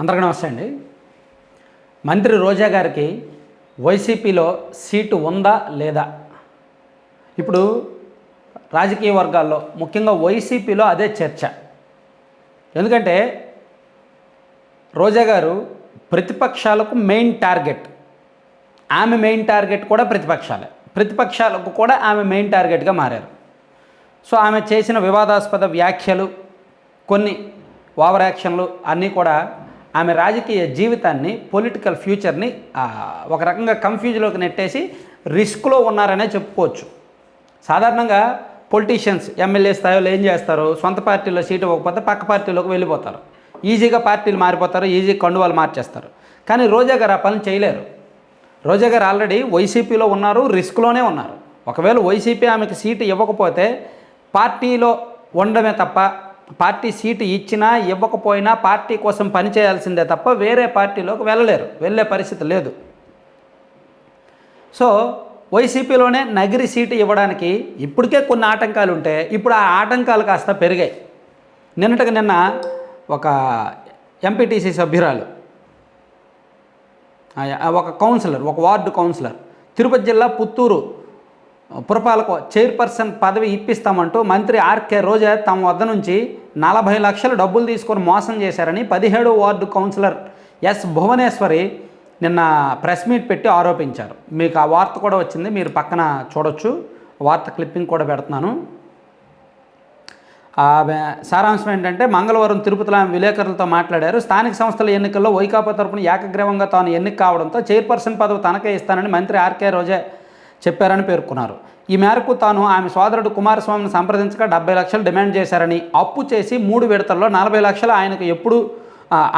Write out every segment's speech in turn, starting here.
అందరికీ నమస్తే అండి. మంత్రి రోజా గారికి వైసీపీలో సీటు ఉందా లేదా? ఇప్పుడు రాజకీయ వర్గాల్లో ముఖ్యంగా వైసీపీలో అదే చర్చ. ఎందుకంటే రోజా గారు ప్రతిపక్షాలకు మెయిన్ టార్గెట్ ఆమె మెయిన్ టార్గెట్ కూడా ప్రతిపక్షాలే. ప్రతిపక్షాలకు కూడా ఆమె మెయిన్ టార్గెట్గా మారారు. సో ఆమె చేసిన వివాదాస్పద వ్యాఖ్యలు కొన్ని ఓవర్ యాక్షన్లు అన్నీ కూడా ఆమె రాజకీయ జీవితాన్ని పొలిటికల్ ఫ్యూచర్ని ఒక రకంగా కన్ఫ్యూజ్లోకి నెట్టేసి రిస్క్లో ఉన్నారనే చెప్పుకోవచ్చు. సాధారణంగా పొలిటీషియన్స్ ఎమ్మెల్యే స్థాయిలో ఏం చేస్తారు? సొంత పార్టీలో సీటు ఇవ్వకపోతే పక్క పార్టీలోకి వెళ్ళిపోతారు. ఈజీగా పార్టీలు మారిపోతారు ఈజీ కండువాలు మార్చేస్తారు. కానీ రోజా గారు ఆ పని చేయలేరు. రోజా గారు ఆల్రెడీ వైసీపీలో ఉన్నారు రిస్క్లోనే ఉన్నారు. ఒకవేళ వైసీపీ ఆమెకు సీటు ఇవ్వకపోతే పార్టీలో ఉండడమే తప్ప పార్టీ సీటు ఇచ్చినా ఇవ్వకపోయినా పార్టీ కోసం పనిచేయాల్సిందే తప్ప వేరే పార్టీలోకి వెళ్ళలేరు. వెళ్ళే పరిస్థితి లేదు. సో వైసీపీలోనే నగిరి సీటు ఇవ్వడానికి ఇప్పటికే కొన్ని ఆటంకాలు ఉంటే ఇప్పుడు ఆ ఆటంకాలు కాస్త పెరిగాయి. నిన్నటికి నిన్న ఒక ఎంపీటీసీ సభ్యురాలు ఒక కౌన్సిలర్ ఒక వార్డు కౌన్సిలర్ తిరుపతి జిల్లా పుత్తూరు పురపాలక చైర్పర్సన్ పదవి ఇప్పిస్తామంటూ మంత్రి ఆర్కే రోజా తమ వద్ద నుంచి నలభై లక్షలు డబ్బులు తీసుకొని మోసం చేశారని పదిహేడు వార్డు కౌన్సిలర్ ఎస్ భువనేశ్వరి నిన్న ప్రెస్ మీట్ పెట్టి ఆరోపించారు. మీకు ఆ వార్త కూడా వచ్చింది మీరు పక్కన చూడొచ్చు. వార్త క్లిప్పింగ్ కూడా పెడుతున్నాను. సారాంశం ఏంటంటే మంగళవారం తిరుపతిలో ఆమె విలేకరులతో మాట్లాడారు. స్థానిక సంస్థల ఎన్నికల్లో వైకాపా తరపున ఏకగ్రీవంగా తాను ఎన్నిక కావడంతో చైర్పర్సన్ పదవి తనకే ఇస్తానని మంత్రి ఆర్కే రోజే చెప్పారని పేర్కొన్నారు. ఈ మేరకు తాను ఆమె సోదరుడు కుమారస్వామిని సంప్రదించగా డెబ్బై లక్షలు డిమాండ్ చేశారని అప్పు చేసి మూడు విడతల్లో నలభై లక్షలు ఆయనకు ఎప్పుడు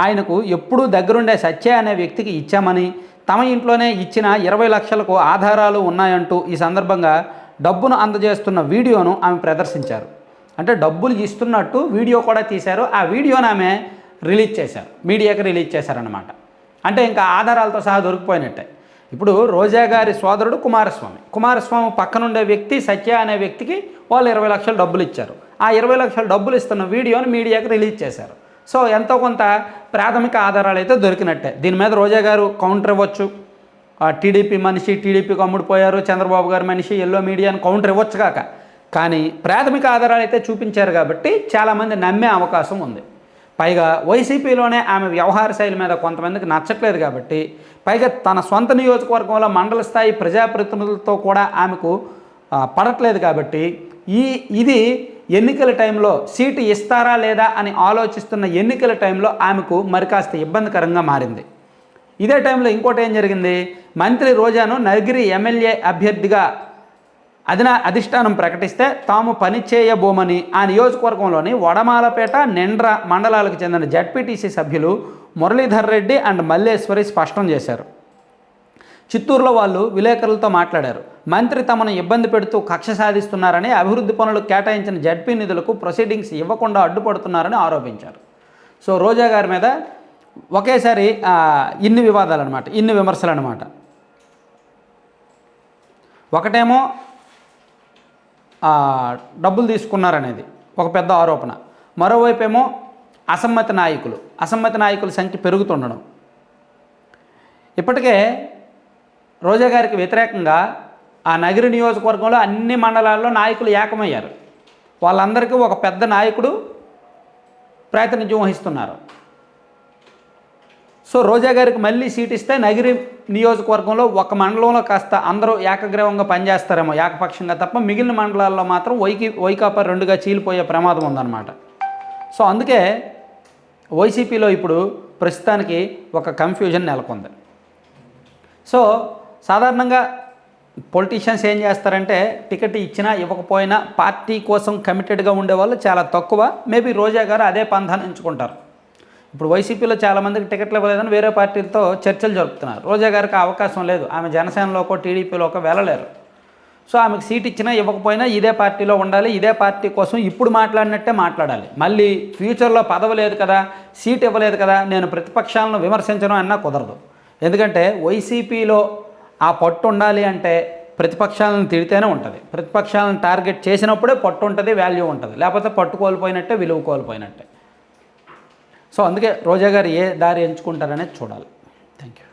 ఆయనకు ఎప్పుడూ దగ్గరుండే సత్య అనే వ్యక్తికి ఇచ్చామని తమ ఇంట్లోనే ఇచ్చిన ఇరవై లక్షలకు ఆధారాలు ఉన్నాయంటూ ఈ సందర్భంగా డబ్బును అందజేస్తున్న వీడియోను ఆమె ప్రదర్శించారు. అంటే డబ్బులు ఇస్తున్నట్టు వీడియో కూడా తీశారు. ఆ వీడియోను ఆమె రిలీజ్ చేశారు. మీడియాకి రిలీజ్ చేశారనమాట అంటే ఇంకా ఆధారాలతో సహా దొరికిపోయినట్టే. ఇప్పుడు రోజా గారి సోదరుడు కుమారస్వామి. కుమారస్వామి పక్కనుండే వ్యక్తి సత్య అనే వ్యక్తికి వాళ్ళు ఇరవై లక్షలు డబ్బులు ఇచ్చారు. ఆ ఇరవై లక్షలు డబ్బులు ఇస్తున్న వీడియోని మీడియాకి రిలీజ్ చేశారు. సో ఎంతో కొంత ప్రాథమిక ఆధారాలు అయితే దొరికినట్టే. దీని మీద రోజా గారు కౌంటర్ ఇవ్వచ్చు. ఆ టీడీపీ మనిషి టీడీపీకి అమ్ముడుపోయారు చంద్రబాబు గారి మనిషి ఎల్లో మీడియాని కౌంటర్ ఇవ్వచ్చు కాక. కానీ ప్రాథమిక ఆధారాలు అయితే చూపించారు కాబట్టి చాలామంది నమ్మే అవకాశం ఉంది. పైగా వైసీపీలోనే ఆమె వ్యవహార శైలి మీద కొంతమందికి నచ్చట్లేదు కాబట్టి పైగా తన సొంత నియోజకవర్గంలో మండల స్థాయి ప్రజాప్రతినిధులతో కూడా ఆమెకు పడట్లేదు కాబట్టి ఈ ఇది ఎన్నికల టైంలో సీటు ఇస్తారా లేదా అని ఆలోచిస్తున్న ఎన్నికల టైంలో ఆమెకు మరి కాస్త ఇబ్బందికరంగా మారింది. ఇదే టైంలో ఇంకోటి ఏం జరిగింది? మంత్రి రోజాను నగిరి ఎమ్మెల్యే అభ్యర్థిగా అధినా అధిష్టానం ప్రకటిస్తే తాము పని చేయబోమని ఆ నియోజకవర్గంలోని వడమాలపేట నిండ్ర మండలాలకు చెందిన జడ్పీటీసీ సభ్యులు మురళీధర్ రెడ్డి అండ్ మల్లేశ్వరి స్పష్టం చేశారు. చిత్తూరులో వాళ్ళు విలేకరులతో మాట్లాడారు. మంత్రి తమను ఇబ్బంది పెడుతూ కక్ష సాధిస్తున్నారని అభివృద్ధి పనులు కేటాయించిన జడ్పీ నిధులకు ప్రొసీడింగ్స్ ఇవ్వకుండా అడ్డుపడుతున్నారని ఆరోపించారు. సో రోజా గారి మీద ఒకేసారి ఇన్ని వివాదాలు అనమాట ఇన్ని విమర్శలు అనమాట ఒకటేమో డబ్బులు తీసుకున్నారనేది. ఒక పెద్ద ఆరోపణ. మరోవైపు ఏమో అసమ్మతి నాయకులు. అసమ్మతి నాయకుల సంఖ్య పెరుగుతుండడం. ఇప్పటికే రోజా గారికి వ్యతిరేకంగా ఆ నగరి నియోజకవర్గంలో అన్ని మండలాల్లో నాయకులు ఏకమయ్యారు. వాళ్ళందరికీ ఒక పెద్ద నాయకుడు ప్రాతినిధ్యం వహిస్తున్నారు. సో రోజా గారికి మళ్ళీ సీట్ ఇస్తే నగిరి నియోజకవర్గంలో ఒక మండలంలో కాస్త అందరూ ఏకగ్రీవంగా పనిచేస్తారేమో ఏకపక్షంగా తప్ప మిగిలిన మండలాల్లో మాత్రం వైకి వైకాపా రెండుగా చీలిపోయే ప్రమాదం ఉందన్నమాట. సో అందుకే వైసీపీలో ఇప్పుడు ప్రస్తుతానికి ఒక కన్ఫ్యూజన్ నెలకొంది. సో సాధారణంగా పొలిటీషియన్స్ ఏం చేస్తారంటే టికెట్ ఇచ్చినా ఇవ్వకపోయినా పార్టీ కోసం కమిటెడ్గా ఉండేవాళ్ళు చాలా తక్కువ. మేబీ రోజా గారు అదే పంధాన్ని ఎంచుకుంటారు. ఇప్పుడు వైసీపీలో చాలామందికి టికెట్లు ఇవ్వలేదని వేరే పార్టీలతో చర్చలు జరుపుతున్నారు. రోజా గారికి అవకాశం లేదు. ఆమె జనసేనలోకో టీడీపీలోకో వెళ్ళలేరు. సో ఆమెకు సీట్ ఇచ్చినా ఇవ్వకపోయినా ఇదే పార్టీలో ఉండాలి. ఇదే పార్టీ కోసం ఇప్పుడు మాట్లాడినట్టే మాట్లాడాలి. మళ్ళీ ఫ్యూచర్లో పదవి లేదు కదా సీట్ ఇవ్వలేదు కదా నేను ప్రతిపక్షాలను విమర్శించడం అన్నా కుదరదు. ఎందుకంటే వైసీపీలో ఆ పట్టు ఉండాలి అంటే ప్రతిపక్షాలను తిడితేనే ఉంటుంది. ప్రతిపక్షాలను టార్గెట్ చేసినప్పుడే పట్టు ఉంటుంది వాల్యూ ఉంటుంది. లేకపోతే పట్టు కోల్పోయినట్టే విలువ కోల్పోయినట్టే. సో అందుకే రోజా గారు ఏ దారి ఎంచుకుంటారనేది చూడాలి. Thank you